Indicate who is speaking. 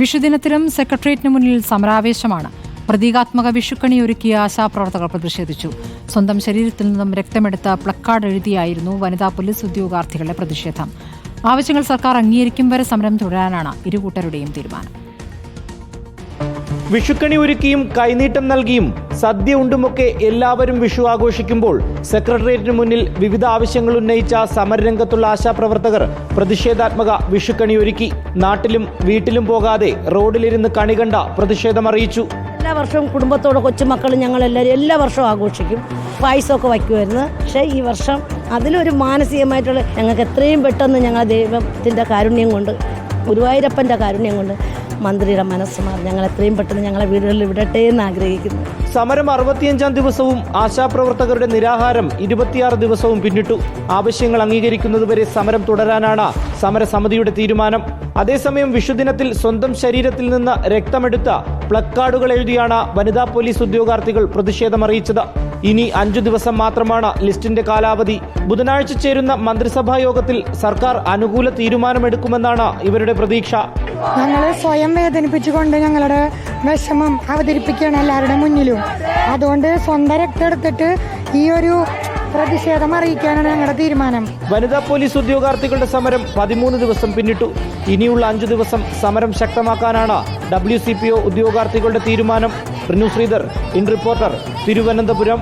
Speaker 1: വിഷുദിനത്തിലും സെക്രട്ടേറിയറ്റിന് മുന്നിൽ സമരാവേശമാണ്. പ്രതീകാത്മക വിഷുക്കണി ഒരുക്കിയ ആശാപ്രവർത്തകർ പ്രതിഷേധിച്ചു. സ്വന്തം ശരീരത്തിൽ നിന്നും രക്തമെടുത്ത പ്ലക്കാർഡ് എഴുതിയായിരുന്നു വനിതാ പോലീസ് ഉദ്യോഗാർത്ഥികളുടെ പ്രതിഷേധം. ആവശ്യങ്ങൾ സർക്കാർ അംഗീകരിക്കും വരെ സമരം തുടരാനാണ് ഇരുകൂട്ടരുടെയും തീരുമാനം.
Speaker 2: വിഷുക്കണി ഒരുക്കിയും കൈനീട്ടം നൽകിയും സദ്യ ഉണ്ടുമൊക്കെ എല്ലാവരും വിഷു ആഘോഷിക്കുമ്പോൾ സെക്രട്ടേറിയറ്റിന് മുന്നിൽ വിവിധ ആവശ്യങ്ങൾ ഉന്നയിച്ച സമരരംഗത്തുള്ള ആശാപ്രവർത്തകർ പ്രതിഷേധാത്മക വിഷുക്കണി ഒരുക്കി. നാട്ടിലും വീട്ടിലും പോകാതെ റോഡിലിരുന്ന് കണി കണ്ട പ്രതിഷേധമറിയിച്ചു
Speaker 3: എല്ലാ വർഷവും കുടുംബത്തോടെ കൊച്ചുമക്കൾ ഞങ്ങൾ എല്ലാവരും എല്ലാ വർഷവും ആഘോഷിക്കും. പായസമൊക്കെ വയ്ക്കുമായിരുന്നു. പക്ഷേ ഈ വർഷം അതിലൊരു മാനസികമായിട്ടുള്ള ഞങ്ങൾക്ക് എത്രയും പെട്ടെന്ന് ഞങ്ങൾ ദൈവത്തിന്റെ കാരുണ്യം കൊണ്ട് ഗുരുവായൂരപ്പന്റെ കാരുണ്യം കൊണ്ട് മന്ത്രിയുടെ മനസ്സ് മാറി. ഞങ്ങൾ എത്രയും പെട്ടെന്ന് ഞങ്ങളെ വീടുകളിൽ വിടട്ടെ എന്ന് ആഗ്രഹിക്കുന്നു.
Speaker 2: സമരം അറുപത്തിയഞ്ചാം ദിവസവും ആശാപ്രവർത്തകരുടെ നിരാഹാരം ഇരുപത്തിയാറ് ദിവസവും പിന്നിട്ടു. ആവശ്യങ്ങൾ അംഗീകരിക്കുന്നതുവരെ സമരം തുടരാനാണ് സമരസമിതിയുടെ തീരുമാനം. അതേസമയം വിഷുദിനത്തിൽ സ്വന്തം ശരീരത്തിൽ നിന്ന് രക്തമെടുത്ത പ്ലക്കാർഡുകൾ എഴുതിയാണ് വനിതാ പോലീസ് ഉദ്യോഗാർത്ഥികൾ പ്രതിഷേധമറിയിച്ചത്. ഇനി അഞ്ചു ദിവസം മാത്രമാണ് ലിസ്റ്റിന്റെ കാലാവധി. ബുധനാഴ്ച ചേരുന്ന മന്ത്രിസഭാ യോഗത്തിൽ സർക്കാർ അനുകൂല തീരുമാനമെടുക്കുമെന്നാണ് ഇവരുടെ പ്രതീക്ഷ.
Speaker 4: ഞങ്ങളെ സ്വയം വേദനിപ്പിച്ചുകൊണ്ട് ഞങ്ങളുടെ വിഷമം അവതരിപ്പിക്കുകയാണ് എല്ലാവരുടെ മുന്നിലും. അതുകൊണ്ട് സ്വന്തം രക്തം എടുത്തിട്ട് ഈ ഒരു പ്രതിഷേധം അറിയിക്കാനാണ് ഞങ്ങളുടെ തീരുമാനം.
Speaker 2: വനിതാ പോലീസ് ഉദ്യോഗാർത്ഥികളുടെ സമരം പതിമൂന്ന് ദിവസം പിന്നിട്ടു. ഇനിയുള്ള അഞ്ചു ദിവസം സമരം ശക്തമാക്കാനാണ് ഡബ്ല്യു ഉദ്യോഗാർത്ഥികളുടെ തീരുമാനം. Rinu Sreedhar in reporter Thiruvananthapuram.